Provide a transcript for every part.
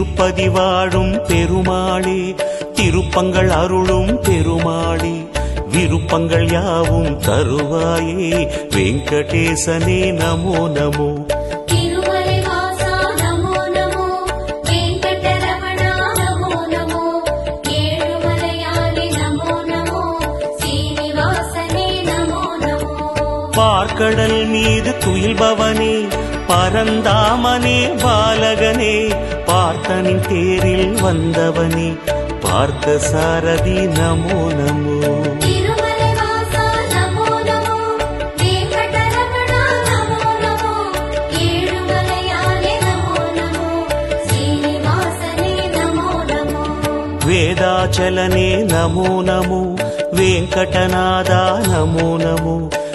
திருப்பதி வாழும் பெருமாளே திருப்பங்கள் அருளும் பெருமாளே விருப்பங்கள் யாவும் தருவாயே வெங்கடேசனே நமோ நமோ. பார்க்கடல் மீது துயில்பவனே பரந்தாமனே பாலகனே பார்த்தனின் தேரில் வந்தவனே பார்த்த சாரதி நமோ நமோ తిరుమల వాస నమో నమో వెంకటరమణ నమో నమో ఏడుమలయాలి నమో నమో శ్రీనివాసనే నమో నమో వేదాచలనే నమో నమో వెంకటనాథ నమో నమో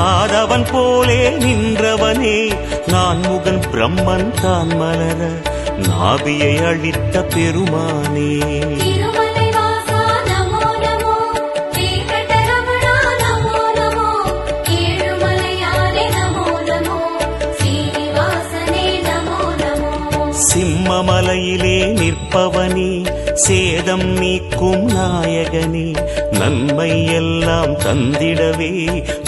ஆதவன் போலே நின்றவனே நான் முகன் பிரம்மன் தான் மலர நாபியை அழித்த பெருமானே. சிம்மமலையிலே நிற்பவனே சேதம் நீக்கும் நாயகனே நன்மை எல்லாம் தந்திடவே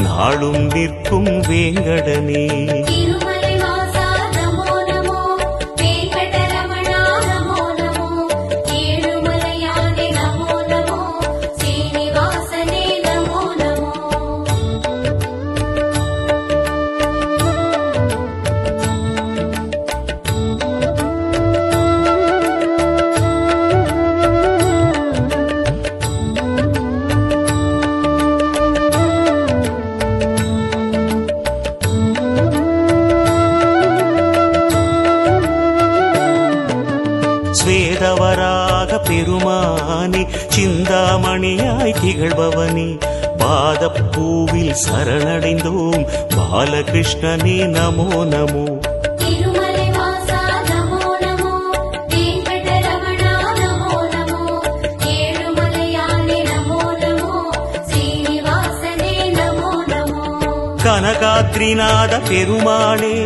நாளும் நிற்கும் வேங்கடனே. ஸ்வேதவராக பெருமானே சிந்தாமணியாய் திகழ்பவனே பாதப்பூவில் சரணடைந்தோம் பாலகிருஷ்ணனே நமோ நமோ கனகாத்ரிநாத பெருமாளே